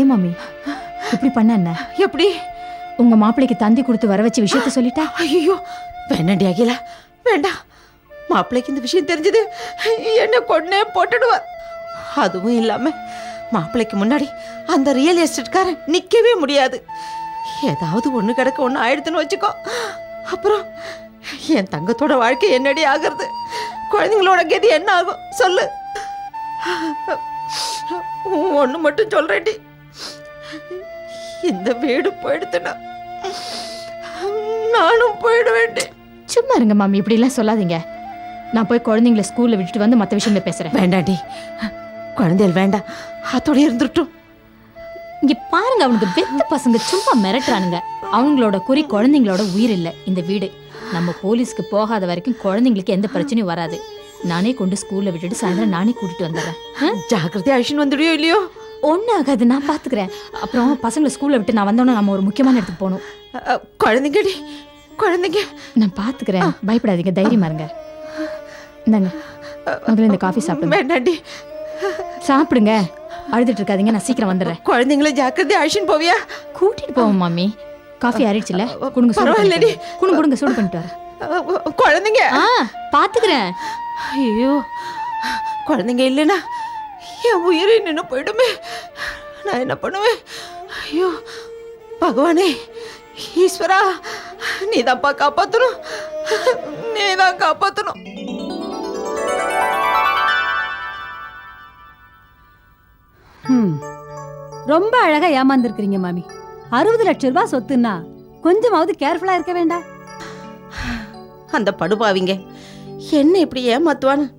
ஏன் மாமி? இப்படி பண்ண என்ன? எப்படி? உங்க மாப்பிள்ளைக்கு தந்தி கொடுத்து வர வச்ச விஷயத்த சொல்லிட்டா? ஐயோ வேண்டாண்டி அகிலா வேண்டாம். மாப்பிள்ளைக்கு இந்த விஷயம் தெரிஞ்சது என்ன கொன்னே போட்டுடுவார் அதுவும் இல்லாம மாப்பிள்ளைக்கு முன்னாடி அந்த ரியல் எஸ்டேட்காரன் நிக்கவே முடியாது. ஏதாவது ஒண்ணு கிடக்க ஒண்ணு ஆயிடுதுன்னு வச்சுக்கோ. அப்புறம் என் தங்கத்தோட வாழ்க்கை என்னடி ஆகிறது? குழந்தைங்களோட கதி என்ன ஆகும்? சொல்லு. ஒன்று மட்டும் சொல்றேன்டி. இந்த வீடு போயிடுத்துனா நானும் போயிட வேண்டேன் சும்மா இருங்க மாமி இப்படி எல்லாம் சொல்லாதீங்க. நான் போய் குழந்தைங்கள ஸ்கூல்ல விட்டுட்டு வந்து மத்த விஷயங்களை பேசுறேன். வேண்டாண்டி. குழந்தைகள் வேண்டாம். அதோட இருந்துட்டோம் இங்க பாருங்க அவனுக்கு வெத்த பசங்க சும்மா மிரட்டுறானுங்க. அவங்களோட குறி குழந்தைங்களோட உயிர் இல்ல இந்த வீடு. நம்ம போலீஸ்க்கு போகாத வரைக்கும் குழந்தைங்களுக்கு எந்த பிரச்சனையும் வராது. நானே கொண்டு ஸ்கூல்ல விட்டுட்டு சாயந்தரம் நானே கூட்டிட்டு வந்துடுறேன்? ஜாக்கிரதையா அழிச்சுன்னு வந்துடுவியோ இல்லையோ? ஒண்ணும் ஆகாது நான் பாத்துக்கிறேன். அப்புறம் பசங்களை ஸ்கூல்ல விட்டு நான் வந்தோன்னே நம்ம ஒரு முக்கியமான இடத்துக்கு போகணும். குழந்தைங்கடி குழந்தைங்க நான் பாத்துக்கிறேன். பயப்படாதீங்க தைரியமா இருங்க. இந்தாங்க முதல்ல இந்த காஃபி சாப்பிடுங்க. வேண்டாண்டி சாப்பிடுங்க. அழுதுட்டு இருக்காதீங்க நான் சீக்கிரம் வந்துடுறேன். குழந்தைங்கள ஜாக்கிரதையா அழிச்சுன்னு போவியா? கூட்டிட்டு போவோம் மாமி. காஃபி ஆறிடுச்சுல குடுங்க பரவாயில்லடி. குடுங்க குடுங்க சூடு பண்ணிட்டு வரேன். குழந்தைங்க. ஆ பாத்துக்கிறேன். ஐயோ குழந்தைங்க இல்லைன்னா என் உயிரை நின்று போயிடுமே. நான் என்ன பண்ணுவேன்? ஐயோ பகவானே ஈஸ்வரா நீ தான்ப்பா காப்பாற்றணும் நீ தான் காப்பாற்றணும் ரொம்ப அழகா ஏமாந்துருக்கிறீங்க மாமி. அறுபது லட்சம் ரூபாய் சொத்துன்னா கொஞ்சமாவது கேர்ஃபுல்லா இருக்க வேண்டாம். அந்த படுபாவிங்க என்ன இப்படி ஏமாத்துவான்னு?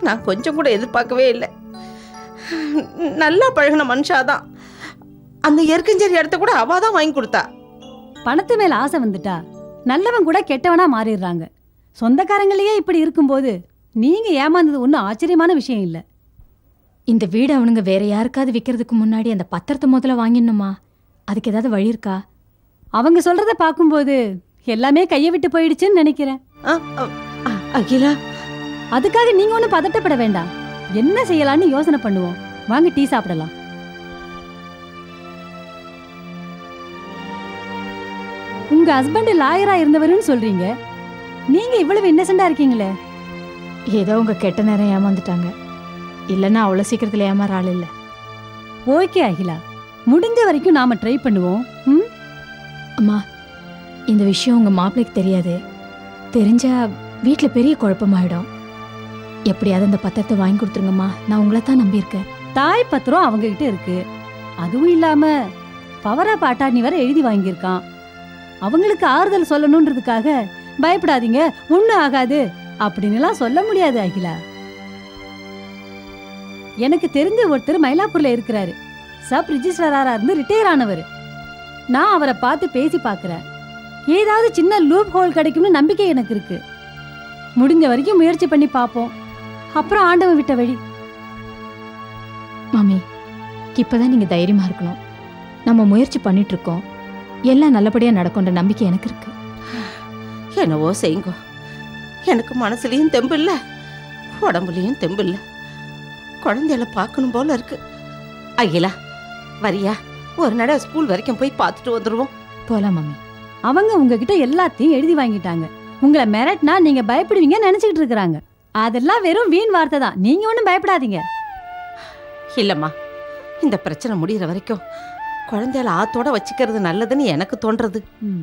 நான் கொஞ்சம் கூட எதிர்பார்க்கவே இல்லை. நல்லா பழகின மனுஷாதான் அந்த எருக்கஞ்சேரி இடத்த கூட அவ தான் வாங்கி கொடுத்தா. பணத்து மேல ஆசை வந்துட்டா நல்லவன் கூட கெட்டவனா மாறிடுறாங்க. சொந்தக்காரங்களையே இப்படி இருக்கும்போது நீங்க ஏமாந்தது ஒன்றும் ஆச்சரியமான விஷயம் இல்ல. இந்த வீடு அவனுங்க வேற யாருக்காவது விக்கிறதுக்கு முன்னாடி அந்த பத்திரத்தை முதல்ல வாங்கிடணுமா? அதுக்கு ஏதாவது வழி இருக்கா? அவங்க சொல்றத பார்க்கும்போது எல்லாமே கையை விட்டு போயிடுச்சுன்னு நினைக்கிறேன். ஆ, ஆ, ஆ, அகிலா அதுக்காக நீங்க ஒன்றும் பதட்டப்பட வேண்டாம். என்ன செய்யலாம்னு யோசனை பண்ணுவோம். வாங்க டீ சாப்பிடலாம். உங்க ஹஸ்பண்ட் லாயரா இருந்தவருன்னு சொல்றீங்க. நீங்க இவ்வளவு இன்னசென்டா இருக்கீங்களே. ஏதோ உங்க கெட்ட நேரம் ஏமாந்துட்டாங்க. இல்லைன்னா அவ்வளோ சீக்கிரத்துல ஏமாற ஆள் இல்லை. ஓகே அகிலா. முடிஞ்ச வரைக்கும் நாம ட்ரை பண்ணுவோம். ம்? அம்மா இந்த விஷயம் உங்க மாப்பிள்ளைக்கு தெரியாது. தெரிஞ்சா வீட்டில் பெரிய குழப்பமாயிடும். எப்படியாவது அந்த பத்திரத்தை வாங்கி கொடுத்துருங்கம்மா. நான் உங்களை தான் நம்பியிருக்கேன். தாய் பத்திரம் அவங்க கிட்ட இருக்கு. அதுவும் இல்லாம பவரா பாட்டாணி வர எழுதி வாங்கியிருக்கான். அவங்களுக்கு ஆறுதல் சொல்லணுன்றதுக்காக பயப்படாதீங்க ஒன்றும் ஆகாது அப்படின்னுலாம் சொல்ல முடியாது அகிலா. எனக்கு தெரிஞ்ச ஒருத்தர் மயிலாப்பூர்ல இருக்கிறாரு. சப் ரிஜிஸ்ட்ராரா இருந்து ரிட்டையர் ஆனவர். நான் அவரை பார்த்து பேசி பார்க்குறேன். ஏதாவது சின்ன லூப் ஹோல் கிடைக்கும்னு நம்பிக்கை எனக்கு இருக்கு. முடிஞ்ச வரைக்கும் முயற்சி பண்ணி பார்ப்போம் அப்புறம் ஆண்டவன் விட்ட வழி. மாமி இப்பதான் நீங்க தைரியமா இருக்கணும். நம்ம முயற்சி பண்ணிட்டு இருக்கோம் எல்லாம் நல்லபடியா நடக்கும்ன்ற நம்பிக்கை எனக்கு இருக்கு. என்னவோ செய்யுங்கோ. எனக்கு மனசுலயும் தெம்பு இல்ல உடம்புலயும் தெம்பு இல்ல குழந்தைகளை பார்க்கணும் போல இருக்கு. அகிலா வரியா? ஒரு நட ஸ்கூல் வரைக்கும் போய் பார்த்துட்டு வந்துடுவோம் போலாம் மாமி. அவங்க உங்ககிட்ட எல்லாத்தையும் எழுதி வாங்கிட்டாங்க. உங்களை மிரட்டினா நீங்க பயப்படுவீங்கன்னு நினைச்சிட்டு இருக்கிறாங்க. அதெல்லாம் வெறும் வீண் வார்த்தை தான். நீங்க ஒன்றும் பயப்படாதீங்க. இல்லம்மா இந்த பிரச்சனை முடியிற வரைக்கும் குழந்தைகளை ஆத்தோட வச்சுக்கிறது நல்லதுன்னு எனக்கு தோன்றது. ம்.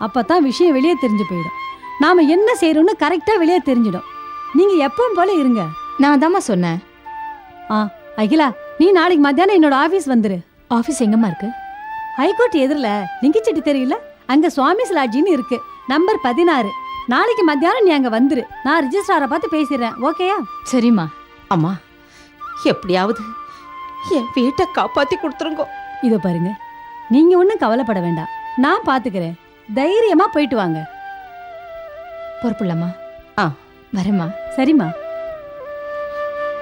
அப்பதான் விஷயம் வெளியே தெரிஞ்சு போயிடும். நாம என்ன செய்யறோம்னு கரெக்டா வெளியே தெரிஞ்சிடும். நீங்க எப்பவும் போல இருங்க. நான் தாம்மா சொன்னேன். அகிலா நீ நாளைக்கு மத்தியானம் என்னோட ஆபீஸ் வந்துரு. ஆஃபீஸ் எங்கம்மா இருக்கு? ஹைகோர்ட் எதிரில லிங்கிச்செட்டி தெரியல அங்க சுவாமிஸ் லாட்ஜின்னு இருக்கு. நம்பர் பதினாறு. நாளைக்கு மத்தியானம் நீ அங்க வந்துரு. நான் ரிஜிஸ்ட்ராரை பார்த்து பேசிடுறேன். ஓகேயா சரிம்மா. அம்மா எப்படியாவது என் வீட்டை காப்பாத்தி கொடுத்துருங்கோ. இதோ பாருங்க. நீங்க ஒன்றும் கவலைப்பட வேண்டாம். நான் பாத்துக்கிறேன். தைரியமா போயிட்டு வாங்க. பொறுப்புள்ளம்மா. ஆ. வரேம்மா. சரிம்மா.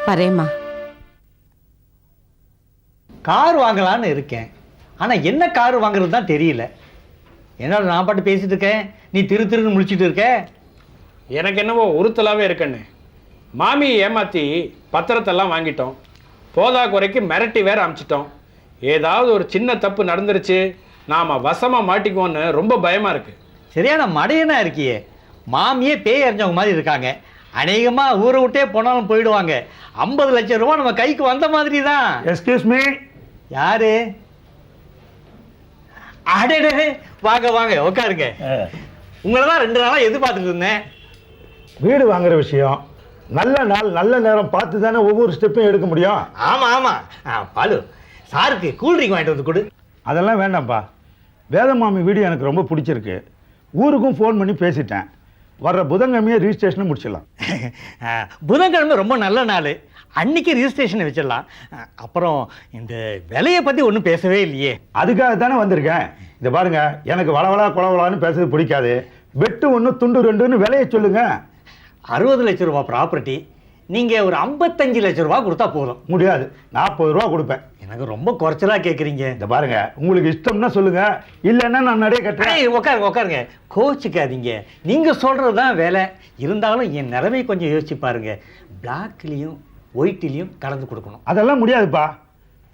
வரேம்மா. கார் வாங்கலான்னு இருக்கேன். ஆனால் என்ன கார் வாங்குறது தான் தெரியல. என்னடா நான் பாட்டு பேசிட்டு இருக்கேன். நீ திரு திருன்னு முழிச்சிட்டு இருக்க. எனக்கு என்னவோ உறுத்தலாவே இருக்கண்ணே மாமியை ஏமாத்தி பத்திரத்தெல்லாம் வாங்கிட்டோம். போதா குறைக்கு மிரட்டி வேற அமிச்சிட்டோம். ஏதாவது ஒரு சின்ன தப்பு நடந்துருச்சு நாம வசமா மாட்டிக்குவோன்னு ரொம்ப பயமா இருக்கு. சரியான மடையனா இருக்கியே. மாமியே பேய் அறிஞ்சவங்க மாதிரி இருக்காங்க. அநேகமா ஊரை விட்டே போனாலும் போயிடுவாங்க. ஐம்பது லட்சம் ரூபாய் நம்ம கைக்கு வந்த மாதிரி தான் எஸ்கியூஸ் மீ யாரு? அடடே வாங்க வாங்க உட்காருங்க உங்களை தான் ரெண்டு நாளா எதிர்பார்த்துட்டு இருந்தேன். வீடு வாங்குற விஷயம் நல்ல நாள் நல்ல நேரம் பார்த்து தானே ஒவ்வொரு ஸ்டெப்பையும் எடுக்க முடியும்? ஆமா ஆமா. ஆ, பாலு சாருக்கு கூல்ட்ரிங்க் வாங்கிட்டு வந்து கொடு. அதெல்லாம் வேண்டாம்ப்பா. வேதமாமி வீடு எனக்கு ரொம்ப பிடிச்சிருக்கு. ஊருக்கும் ஃபோன் பண்ணி பேசிட்டேன். வர்ற புதன்கிழமையே ரிஜிஸ்ட்ரேஷனை முடிச்சிடலாம். புதன்கிழமை ரொம்ப நல்ல நாள். அன்னைக்கு ரிஜிஸ்ட்ரேஷன் வச்சிடலாம். அப்புறம் இந்த விலையை பற்றி ஒன்றும் பேசவே இல்லையே. அதுக்காக தானே வந்திருக்கேன். இதை பாருங்க எனக்கு வளவளா குளவளான்னு பேசுறது பிடிக்காது. வெட்டு ஒன்று துண்டு ரெண்டுன்னு விலையை சொல்லுங்க. அறுபது லட்ச ரூபா ப்ராப்பர்ட்டி நீங்கள் ஒரு ஐம்பத்தஞ்சு லட்ச ரூபா கொடுத்தா போதும். முடியாது. நாற்பது ரூபா கொடுப்பேன். எனக்கு ரொம்ப குறைச்சலா கேட்குறீங்க இதை பாருங்க உங்களுக்கு இஷ்டம்னா சொல்லுங்க. இல்லைன்னா நான் நிறைய கட்டுறேன். உட்காருங்க உட்காருங்க. கோச்சிக்காதீங்க. நீங்க சொல்றது தான் வேலை. இருந்தாலும் என் நிலைமை கொஞ்சம் யோசிச்சு பாருங்க. பிளாக்லேயும் ஒயிட்லேயும் கலந்து கொடுக்கணும். அதெல்லாம் முடியாதுப்பா.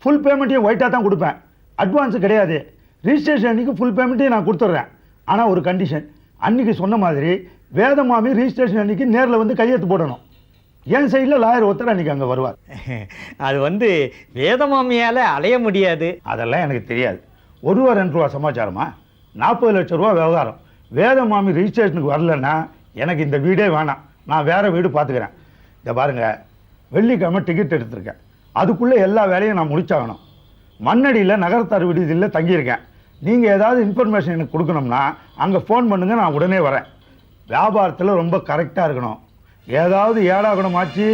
ஃபுல் பேமெண்ட்டையும் ஒயிட்டாக தான் கொடுப்பேன். அட்வான்ஸ் கிடையாது. ரிஜிஸ்ட்ரேஷன் அன்னைக்கு ஃபுல் பேமெண்ட்டையும் நான் கொடுத்துட்றேன் ஆனால் ஒரு கண்டிஷன் அன்னைக்கு சொன்ன மாதிரி வேதமாமி ரிஜிஸ்ட்ரேஷன் அன்னைக்கு நேரில் வந்து கையெழுத்து போடணும். என் சைடில் லாயர் ஒருத்தர் அன்னைக்கு அங்கே வருவார். அது வந்து வேதமாமியால அலைய முடியாது. அதெல்லாம் எனக்கு தெரியாது. ஒரு ரூபா ரெண்டு ரூபா சமாச்சாரமா? நாற்பது லட்ச ரூபா விவகாரம். வேதமாமி ரிஜிஸ்ட்ரேஷனுக்கு வரலன்னா எனக்கு இந்த வீடே வேணாம். நான் வேறு வீடு பார்த்துக்கிறேன். இதை பாருங்கள் வெள்ளிக்கிழமை டிக்கெட் எடுத்திருக்கேன். அதுக்குள்ளே எல்லா வேலையும் நான் முடிச்சாகணும். மண்ணடியில் நகரத்தார் விடுதியில் தங்கியிருக்கேன். நீங்கள் ஏதாவது இன்ஃபர்மேஷன் எனக்கு கொடுக்கணும்னா அங்கே ஃபோன் பண்ணுங்கள் நான் உடனே வரேன். வியாபாரத்தில் ரொம்ப கரெக்டாக இருக்கணும். ஏதாவது ஏழாகணுமாச்சு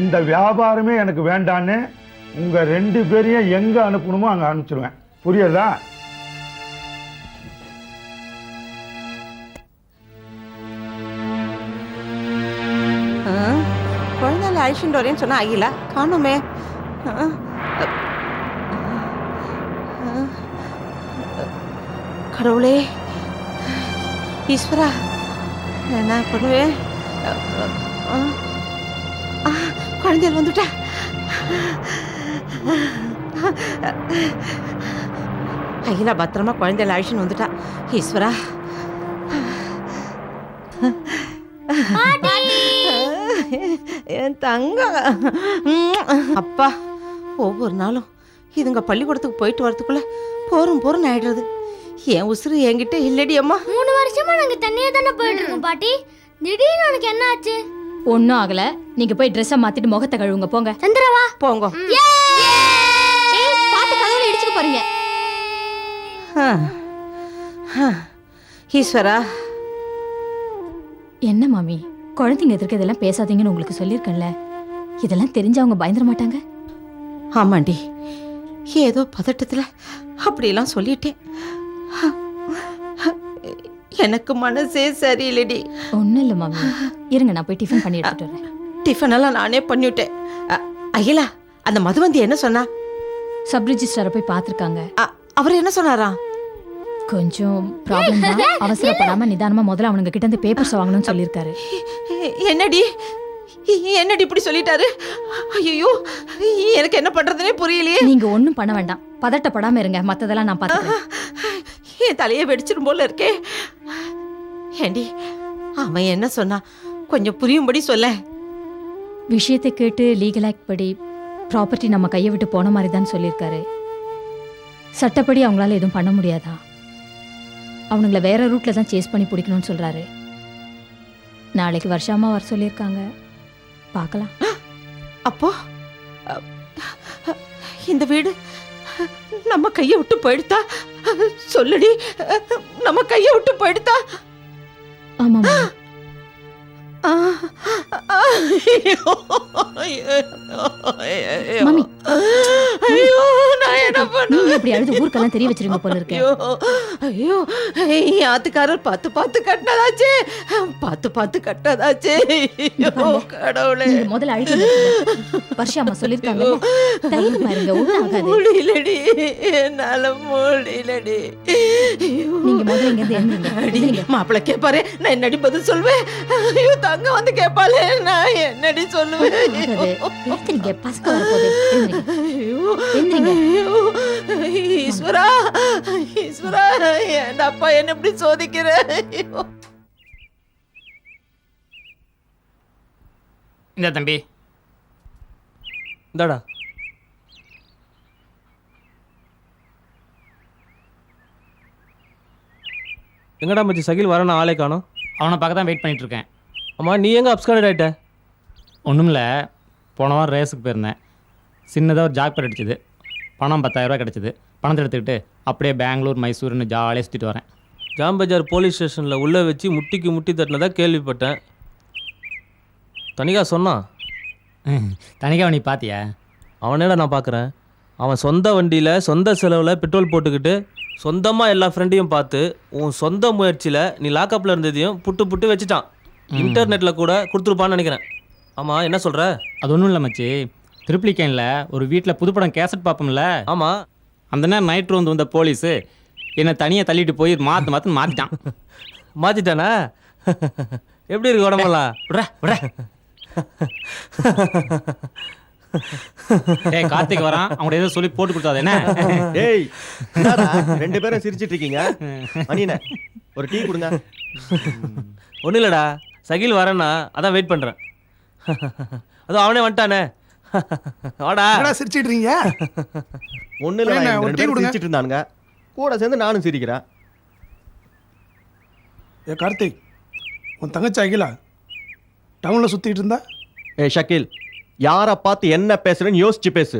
இந்த வியாபாரமே எனக்கு வேண்டான்னு உங்கள் ரெண்டு பேரையும் எங்கே அனுப்பணுமோ அங்கே அனுப்பிச்சிடுவேன் புரியுதா? குழந்தைல வரேன்னு சொன்னா அகிலா. காணுமே. கடவுளே. ஈஸ்வரா என்ன பண்ணுவேன் ஆ, குழந்தைகள் வந்துட்டா. அகிலா பத்திரமா குழந்தைகள் அழிச்சுன்னு வந்துட்டா. ஈஸ்வரா. என் தங்க. அப்பா ஒவ்வொரு நாளும் இதுங்க பள்ளிக்கூடத்துக்கு போயிட்டு வரதுக்குள்ள போரும் போரும் ஆயிடுறது. என் உசுறு என்கிட்ட இல்லடி அம்மா. மூணு வருஷமா நாங்க தண்ணியே தானே போயிட்டு இருக்கோம் பாட்டி. திடீர்னு உனக்கு என்ன ஆச்சு? ஒன்றும் ஆகல. நீங்க போய் ட்ரெஸ்ஸை மாத்திட்டு முகத்தை கழுவுங்க போங்க. சந்திரவா போங்க. ஏய், பார்த்து கதவுல இடிச்சுக்க போறீங்க. ஈஸ்வரா. என்ன மாமி? குழந்தைங்க எதிர்க்க இதெல்லாம் பேசாதீங்கன்னு உங்களுக்கு சொல்லியிருக்கேன்ல. இதெல்லாம் தெரிஞ்சு அவங்க பயந்துட மாட்டாங்க. ஆமாண்டி. ஏதோ பதட்டத்துல அப்படியெல்லாம் சொல்லிட்டேன். எனக்கு மனசே சரியில்லைடி. ஒன்றும் இல்லை மாமி. இருங்க நான் போய் டிஃபன் பண்ணி எடுத்துட்டு வரேன். டிஃபன் எல்லாம் நானே பண்ணிவிட்டேன். அகிலா அந்த மதுவந்தி என்ன சொன்னா? சப் ரிஜிஸ்டரை போய் பார்த்துருக்காங்க. அவர் என்ன சொன்னாரா? கொஞ்சம் ப்ராப்ளம் தான். அவசரப்படாம நிதானமா முதல்ல அவனுங்க கிட்ட இருந்து பேப்பர்ஸ் வாங்கணும்னு சொல்லியிருக்காரு. என்னடி? என்னடி இப்படி சொல்லிட்டாரு? ஐயோ எனக்கு என்ன பண்றதுனே புரியலையே. நீங்க ஒண்ணும் பண்ண வேண்டாம். பதட்டப்படாம இருங்க. மத்ததெல்லாம் நான் பார்த்துக்கிறேன் என் தலையை வெடிச்சிரும் போல இருக்கே. ஏண்டி அவன் என்ன சொன்னா? கொஞ்சம் புரியும்படி சொல்ல விஷயத்தை கேட்டு லீகல் ஆக்ட் படி ப்ராப்பர்ட்டி நம்ம கையை விட்டு போன மாதிரி தான் சொல்லியிருக்காரு. சட்டப்படி அவங்களால எதுவும் பண்ண முடியாதா? அவனுங்கள வேற ரூட்ல தான் சேஸ் பண்ணி பிடிக்கணும்னு சொல்றாரு. நாளைக்கு வருஷமா வர சொல்லியிருக்காங்க. பார்க்கலாம். அப்போ இந்த வீடு நம்ம கையை விட்டு போயிடுதா சொல்லுடி நம்ம கையை விட்டு போயிடுதா ஆமா மாமா. ஐயோ, நான் என்ன பண்ணுவேன் இப்படி அழுது ஊருக்கெல்லாம் தெரிய வச்சிருங்க போல இருக்கு. ஐயோ என் ஆத்துக்காரர் பார்த்து பார்த்து கட்டினதாச்சே. பார்த்து பார்த்து கட்டினதாச்சே. கடவுளே. முதல்ல அழுக வருஷா அம்மா சொல்லிருக்காங்க தைரியமா இருங்க ஒண்ணும் ஆகாது. முடியலடி என்னால முடியலடி. நீங்க முதல்ல இங்க இருந்து கேட்பாரு நான் என்னடி பதில் சொல்வேன்? ஐயோ தங்க வந்து கேட்பாளே நான் என்னடி சொல்லுவேன்? எழுத்துறீங்க பசங்க வரப்போகுது எழுந்துருங்க. ஈஸ்வரா ஈஸ்வரா என் அப்பா என்ன இப்படி சோதிக்கிற? இந்த தம்பி. இந்தாடா. எங்கடா மச்சி சகில் வர நான் ஆளே காணோம். அவனை பார்க்க தான் வெயிட் பண்ணிட்டு இருக்கேன். அம்மா நீ எங்க அப்ஸ்கார்டட் ஆயிட்ட? ஒன்றும் போன வாரம் ரேஸுக்கு போயிருந்தேன். சின்னதாக ஒரு ஜாக்பர் அடிச்சது. பணம் பத்தாயிரரூபா கிடச்சிது. பணத்தை எடுத்துக்கிட்டு அப்படியே பெங்களூர் மைசூர்னு ஜாலியாக சுற்றிட்டு வரேன். ஜாம் பஜார் போலீஸ் ஸ்டேஷனில் உள்ளே வச்சு முட்டிக்கு முட்டி தட்டினதா கேள்விப்பட்டேன். தனிகா சொன்னான் தனிக்காக நீ பார்த்தியா அவனேடா நான் பார்க்குறேன் அவன் சொந்த வண்டியில் சொந்த செலவில் பெட்ரோல் போட்டுக்கிட்டு சொந்தமாக எல்லா ஃப்ரெண்டையும் பார்த்து உன் சொந்த முயற்சியில் நீ லாக்கப்பில் இருந்ததையும் புட்டு புட்டு வச்சுட்டான். இன்டர்நெட்டில் கூட கொடுத்துருப்பான்னு நினைக்கிறேன். ஆமாம் என்ன சொல்கிற அது ஒன்றும் இல்லை மச்சி. திருப்ளிகேனில் ஒரு வீட்டில் புதுப்படம் கேசட் பார்ப்போம்ல ஆமாம் அந்த நேரம் நைட் வந்து வந்த போலீஸு. என்னை தனியாக தள்ளிட்டு போய் மாற்று மாற்று மாற்றிட்டான் மாற்றிட்டானா எப்படி இருக்கு உடம்பெல்லாம்? விட்ற விட்ற. டேய் கார்த்திக் வரான். அவங்கள்ட்ட ஏதோ சொல்லி போட்டு கொடுத்தாது என்ன? டேய் என்னடா ரெண்டு பேரும் சிரிச்சிட்டு இருக்கீங்க? மணியனே ஒரு டீ கொடுங்க. ஒன்றும் இல்லைடா. சகில் வரேன்னா அதான் வெயிட் பண்ணுறேன் அதுவும் அவனே வந்துட்டானே. வாடா. சிரிச்சிட்டு இருக்கீங்க? ஒண்ணு இல்ல என்ன, ஒரு ரெண்டு டீ பேரும் கொடுங்க. சிரிச்சிட்டு இருந்தானுங்க. கூட சேர்ந்து நானும் சிரிக்கிறேன். ஏ கார்த்திக் உன் தங்கச்சி அகிலா டவுனில் சுற்றிட்டு இருந்தா? ஏய் ஷக்கீல் யாரை பார்த்து என்ன பேசுறேன்னு யோசிச்சு பேசு.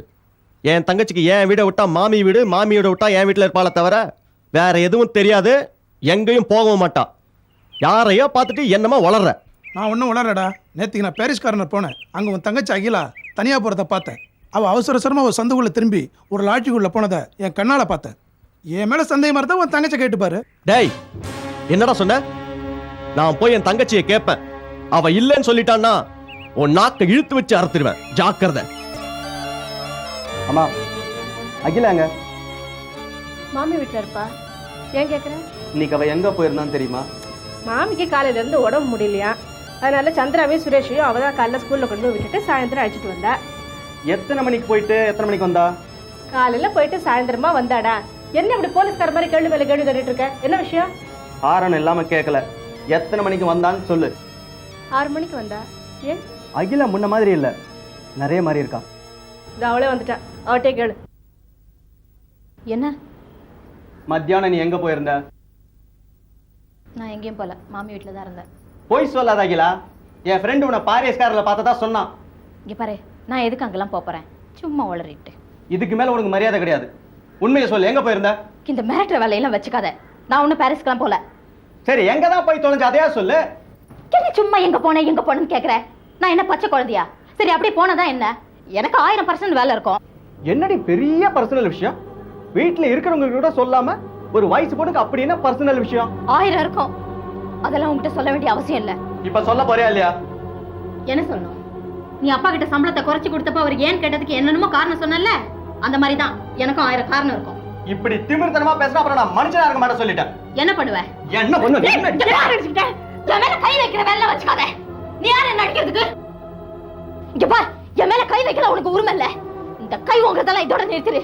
என் தங்கச்சிக்கு என் வீடை விட்டா மாமி வீடு மாமி வீடை விட்டா என் வீட்டில் இருப்பாளே தவிர வேற எதுவும் தெரியாது எங்கேயும் போகவும் மாட்டா. யாரையோ பார்த்துட்டு என்னமா வளர்ற. நான் ஒன்றும் உளறடா நேற்றுக்கு நான் பாரிஸ்காரனை போனேன். அங்கே உன் தங்கச்சி அகிலா தனியாக போகிறத பார்த்தேன். அவள் அவசர அவசரமாக ஒரு சந்துக்குள்ளே திரும்பி ஒரு லாட்ஜுக்குள்ளே போனதை என் கண்ணால் பார்த்தேன். என் மேலே சந்தேகமாக இருந்தால் உன் தங்கச்சி கேட்டுப்பாரு டேய் என்னடா சொன்ன? நான் போய் என் தங்கச்சியை கேட்பேன் அவ இல்லைன்னு சொல்லிட்டான்னா உன் நாக்கை இழுத்து வச்சு அறுத்துருவேன் ஜாக்கிரதை. அம்மா அகிலாங்க மாமி வீட்டில் இருப்பா. ஏன் கேட்குறேன் இன்னைக்கு அவ எங்க போயிருந்தான்னு தெரியுமா? மாமிக்கு காலையில இருந்து உடம்பு முடியலையா? அதனால சந்திராவையும் சுரேஷையும் அவ தான் காலைல ஸ்கூல்ல கொண்டு போய் விட்டுட்டு சாயந்தரம் அழைச்சிட்டு வந்தா. எத்தனை மணிக்கு போயிட்டு எத்தனை மணிக்கு வந்தா? காலையில போயிட்டு சாயந்தரமா வந்தாடா. என்ன இப்படி போலீஸ்கார மாதிரி கேள்வி மேல கேள்வி கேட்டுட்டு இருக்க? என்ன விஷயம்? காரணம் இல்லாம கேட்கல எத்தனை மணிக்கு வந்தான்னு சொல்லு. ஆறு மணிக்கு வந்தா? ஏன்? அகிலா முன்ன மாதிரி இல்ல. நிறைய மாதிரி இருக்கா. இது அவளே வந்துட்டா. அவட்டே கேளு. என்ன? மத்தியானம் நீ எங்க போயிருந்த? நான் எங்கேயும் போல. மாமி வீட்டில் தான் இருந்தேன். போய் சொல்லாத அகிலா. என் ஃப்ரெண்டு உன்னை பாரிஸ்காரில் பார்த்ததா சொன்னான். இங்கே பாரு நான் எதுக்கு அங்கெல்லாம் போறேன்? சும்மா உளறிட்டு. இதுக்கு மேல உனக்கு மரியாதை கிடையாது. உண்மையை சொல்லு எங்க போயிருந்த? இந்த மிரட்டுற வேலையெல்லாம் வச்சுக்காத. நான் ஒன்றும் பாரிஸ்க்கெல்லாம் போல. சரி எங்க தான் போய் தொலைஞ்சு அதையா சொல்லு? என்ன சும்மா எங்க போனேன் எங்க போனேன்னு கேக்குற? நான் என்ன பச்சை குழந்தையா? சரி அப்படியே போனதா என்ன? எனக்கு ஆயிரம் பர்சன்ட் வேலை இருக்கும். என்னடி பெரிய பர்சனல் விஷயம்? வீட்டுல இருக்கிறவங்க கூட சொல்லாம ஒரு வயசு பொண்ணுக்கு அப்படி என்ன பர்சனல் விஷயம்? ஆயிரம் இருக்கும். அதெல்லாம் உன்கிட்ட சொல்ல வேண்டிய அவசியம் இல்ல. இப்ப சொல்ல போறியா இல்லையா? என்ன சொல்லணும்? நீ அப்பா கிட்ட சம்பளத்தை குறைச்சு கொடுத்தப்ப அவர் ஏன் கேட்டதுக்கு என்னென்னமோ காரணம் சொன்னல அந்த மாதிரி தான் எனக்கும் ஆயிரம் காரணம் இருக்கும். இப்படி திமிர்த்தனமா பேசினா அப்புறம் நான் மனுஷனா இருக்க மாட்டேன் சொல்லிட்டேன். என்ன பண்ணுவ? என்ன பண்ணு ஏய், இங்க யார் அடிச்சுக்கிட்ட? என் மேல கை வைக்கிற வேலை வச்சுக்காத. நீ யார் என்ன அடிக்கிறதுக்கு? இங்க பார் என் மேல கை வைக்கல உனக்கு உரிமை இல்ல. இந்த கை உங்கிறதெல்லாம் இதோட நிறுத்திடு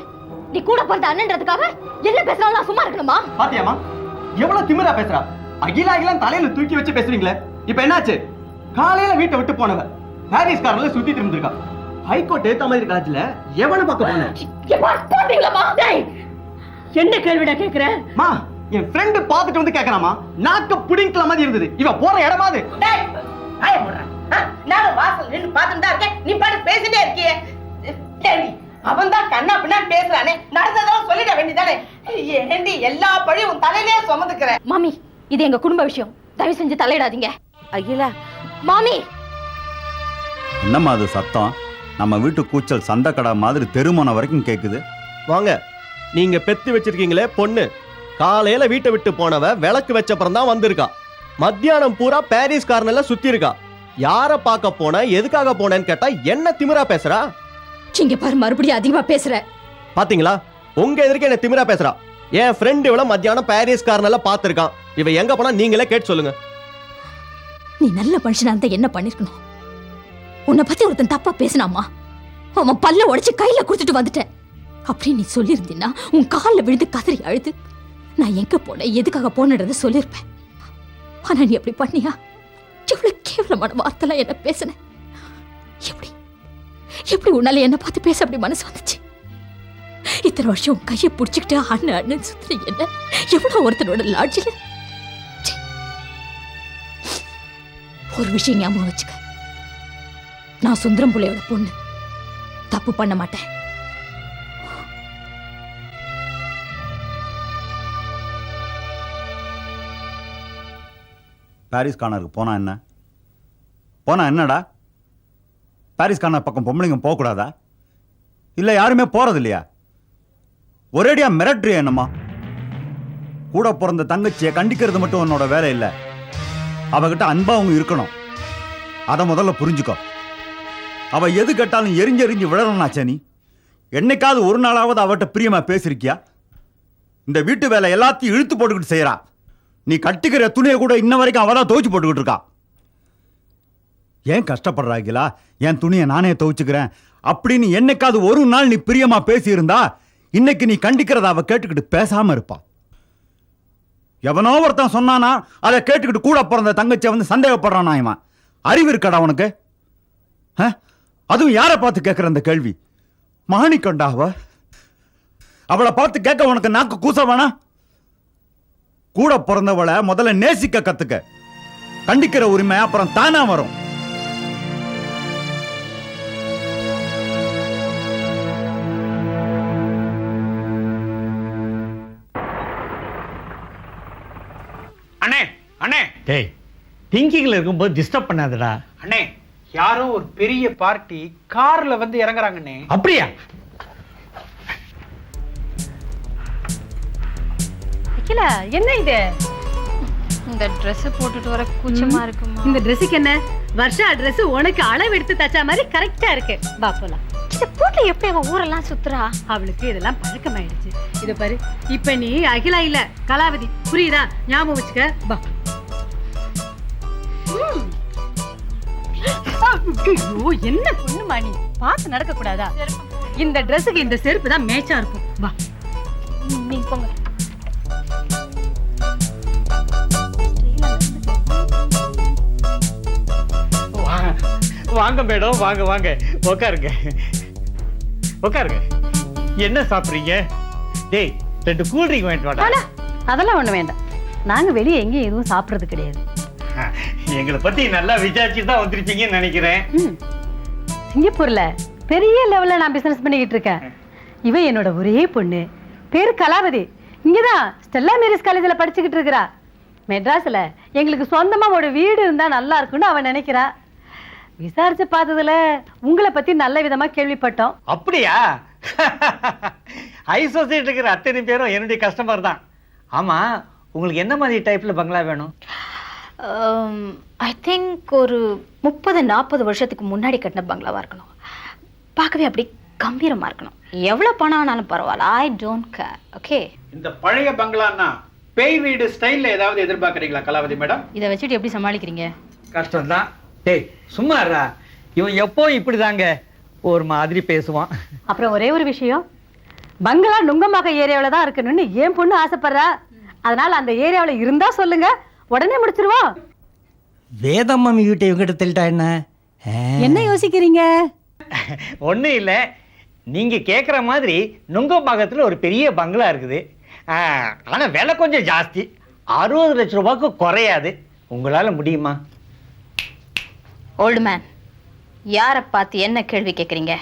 நீ கூட பிறந்த அண்ணன்றதுக்காக என்ன பேசுறாலும் நான் சும்மா இருக்கணுமா? பாத்தியாமா எவ்வளவு திமிரா பேசுறா? அகிலா அகிலா தலையில தூக்கி வச்சு பேசுறீங்களே இப்ப என்னாச்சு? காலையில வீட்டை விட்டு போனவ பாரிஸ் கார்ல சுத்திட்டு இருந்திருக்கா. ஹைகோர்ட் ஏத்த மாதிரி காலேஜ்ல எவனை பார்க்க போன? இங்க பார், போட்டீங்களாம்மா? டேய், என்ன கேள்விடா கேக்குற? மா என் ஃப்ரெண்டு பார்த்துட்டு வந்து கேக்குறாமா நாக்க புடிங்கல மாதிரி இருந்தது. இவ போற இடமா அது? நான் வாசல் நின்று பார்த்துட்டு தான் இருக்கேன். நீ பாட்டு பேசிட்டே இருக்கியே. கேள்வி அவன் தான் கண்ணா பின்னா பேசுறானே. நடந்ததெல்லாம் சொல்லிட வேண்டியதானே? ஏண்டி எல்லா பழியும் உன் தலையிலே சுமந்துக்கிற? மாமி இது எங்க குடும்ப விஷயம். தயவு செஞ்சு தலையிடாதீங்க. அகிலா. மாமி! என்னம்மா அது சத்தம்? நம்ம வீட்டு கூச்சல் சண்டைக்கடா மாதிரி தெருமனை வரைக்கும் கேட்குது வாங்க. நீங்க பெத்து வச்சிருக்கீங்களே பொண்ணு. காலையில வீட்டை விட்டு போனவ விளக்கு வச்சப்புறம் தான் வந்திருக்கா. மத்தியானம் பூரா பாரிஸ் கார்னர்ல சுத்தி இருக்கா யார பார்க்க போன எதுக்காக போனேன்னு கேட்டா என்ன திமிரா பேசுறா? இங்க பாரு மறுபடியும் அதிகமா பேசுற. பாத்தீங்களா? உங்க எதிர்க்க என்ன திமிரா பேசுறா. என் ஃப்ரெண்ட் இவள மத்தியானம் பாரிஸ் கார்னர்ல பாத்திருக்கான் இவ எங்க போனா நீங்களே கேட்டு சொல்லுங்க. நீ நல்ல மனுஷனா இருந்தா என்ன பண்ணிருக்கணும்? உன்னை பத்தி ஒருத்தன் தப்பா பேசினாமா? அவன் பல்ல உடைச்சு கையில கொடுத்துட்டு வந்துட்டேன். அப்படின்னு நீ சொல்லியிருந்தீன்னா உன் கால்ல விழுந்து கதறி அழுது நான் எங்க போனேன் எதுக்காக போனன்றதை சொல்லியிருப்பேன். ஆனா நீ அப்படி பண்ணியா? எவ்வளவு கேவலமான வார்த்தைலாம் என்ன பேசுன? எப்படி எப்படி உன்னால என்ன பார்த்து பேச அப்படி மனசு வந்துச்சு? இத்தனை வருஷம் உன் கையை பிடிச்சிக்கிட்டு அண்ணன் அண்ணன் சுத்துற என்ன? எவ்வளோ ஒருத்தனோட லாட்ஜில் ஒரு விஷயம் ஞாபகம் வச்சுக்க. நான் சுந்தரம் பிள்ளையோட பொண்ணு. தப்பு பண்ண மாட்டேன். பாரிஸ் கார்னருக்கு போனா என்ன? போனா என்னடா? பாரிஸ் கார்னர் பக்கம் பொம்பளைங்க போகக்கூடாதா? இல்லை யாருமே போகிறது இல்லையா ஒரேடியா மிரட்டுறியா என்னம்மா? கூட பிறந்த தங்கச்சியை கண்டிக்கிறது மட்டும் உன்னோட வேலை இல்லை. அவகிட்ட அன்பாகவும் இருக்கணும். அதை முதல்ல புரிஞ்சுக்கோ. அவ எது கேட்டாலும் எரிஞ்சு எரிஞ்சு விழணும்னாச்சே நீ. என்னைக்காவது ஒரு நாளாவது அவட்ட பிரியமா பேசிருக்கியா இந்த வீட்டு வேலை எல்லாத்தையும் இழுத்து போட்டுக்கிட்டு செய்யறா நீ கட்டிக்கிற துணியை கூட இன்ன வரைக்கும் அவ தான் துவைச்சு போட்டுக்கிட்டு இருக்கா. ஏன் கஷ்டப்படுறாங்களா என் துணியை நானே துவைச்சுக்கிறேன். அப்படின்னு என்னைக்காவது ஒரு நாள் நீ பிரியமா பேசியிருந்தா இன்னைக்கு நீ கண்டிக்கிறத அவ கேட்டுக்கிட்டு பேசாம இருப்பா. எவனோ ஒருத்தன் சொன்னானா அதை கேட்டுக்கிட்டு கூட பிறந்த தங்கச்சியை வந்து சந்தேகப்படுறானா இவன்? அறிவு இருக்கடா உனக்கு? ஆ? அதுவும் யாரை பார்த்து கேட்குற அந்த கேள்வி? மாணிக்கண்டா அவ? அவளை பார்த்து கேட்க உனக்கு நாக்கு கூச வேணாம் கூட பிறந்தவளை முதல்ல நேசிக்க கத்துக்க. கண்டிக்கிற உரிமை அப்புறம் தானா வரும். டேய் திங்கிங்கில் இருக்கும்போது டிஸ்டர்ப் பண்ணாதடா. அண்ணே யாரோ ஒரு பெரிய பார்ட்டி கார்ல வந்து இறங்குறாங்கண்ணே. அப்படியா? அகிலா என்ன இது? இந்த Dress போட்டுட்டு வர கூச்சமா இருக்குமா? இந்த ட்ரெஸ்ஸுக்கு என்ன? வருஷா Dress உனக்கு அளவு எடுத்து தச்சா மாதிரி கரெக்டா இருக்கு. வா போலாம். இந்த போட்ல எப்படி அவ ஊரெல்லாம் சுத்துறா? அவளுக்கு இதெல்லாம் பழக்கமாயிடுச்சு. இத பாரு இப்ப நீ அகிலா இல்ல கலாவதி. புரியுதா? ஞாபகம் வச்சுக்க. வா. ஐயோ என்ன பொண்ணுமா நீ? பார்த்து நடக்க கூடாதா இந்த ட்ரெஸ்ஸுக்கு இந்த செருப்பு தான் மேட்சா இருக்கும். வா. நீங்க போங்க. வாங்க வாங்க மேடம் வாங்க வாங்க. உட்காருங்க உட்காருங்க என்ன சாப்பிட்றீங்க? டேய் ரெண்டு கூல் ட்ரிங்க் ஆனா, அதெல்லாம் ஒண்ணு வேண்டாம். நாங்க வெளியே எங்கேயும் எதுவும் சாப்பிடுறது கிடையாது. எங்களை பத்தி நல்லா விசாரிச்சு தான் வந்துருச்சீங்கன்னு நினைக்கிறேன். சிங்கப்பூர்ல பெரிய லெவல்ல நான் பிசினஸ் பண்ணிக்கிட்டு இருக்கேன். இவ என்னோட ஒரே பொண்ணு. பேரு கலாவதி. இங்கதான் ஸ்டெல்லா மேரிஸ் காலேஜ்ல படிச்சுக்கிட்டு இருக்கிறா. மெட்ராஸ்ல எங்களுக்கு சொந்தமா ஒரு வீடு இருந்தா நல்லா இருக்கும்னு அவ நினைக்கிறா. விசாரிச்சு பார்த்ததுல உங்களை பத்தி நல்ல விதமா கேள்விப்பட்டோம். அப்படியா? ஹை சொசைட்டி இருக்கிற அத்தனை பேரும் என்னுடைய கஸ்டமர் தான். ஆமா உங்களுக்கு என்ன மாதிரி டைப்ல பங்களா வேணும்? ஐ திங்க் ஒரு முப்பது நாற்பது வருஷத்துக்கு முன்னாடி கட்டின பங்களாவா இருக்கணும். பார்க்கவே அப்படி கம்பீரமா இருக்கணும். எவ்வளவு பணம் ஆனாலும் பரவாயில்ல. ஐ டோன்ட் கேர் ஓகே இந்த பழைய பங்களான்னா பேய் வீடு ஸ்டைல்ல ஏதாவது எதிர்பார்க்கறீங்களா கலாவதி மேடம்? இதை வச்சுட்டு எப்படி சமாளிக்கிறீங்க? கஷ்டம்தான். டேய் சும்மா இருடா. இவன் எப்போ இப்படிதாங்க. ஒரு மாதிரி பேசுவான். அப்புறம் ஒரே ஒரு விஷயம். பங்களா நுங்கமாக ஏரியாவில் தான் இருக்கணும்னு என் பொண்ணு ஆசைப்படுறா. அதனால அந்த ஏரியாவில் இருந்தா சொல்லுங்க. உடனே முடிச்சிருவோம் வேதம்மாமி வீட்டை இவங்கிட்ட தள்ளிட்டா என்ன? என்ன யோசிக்கிறீங்க? ஒன்றும் இல்லை. நீங்கள் கேட்குற மாதிரி நுங்கம்பாக்கத்தில் ஒரு பெரிய பங்களா இருக்குது. ஆனால் விலை கொஞ்சம் ஜாஸ்தி. அறுபது லட்ச ரூபாய்க்கு குறையாது. உங்களால் முடியுமா? ஓல்டு மேன் யாரை பார்த்து என்ன கேள்வி கேட்குறீங்க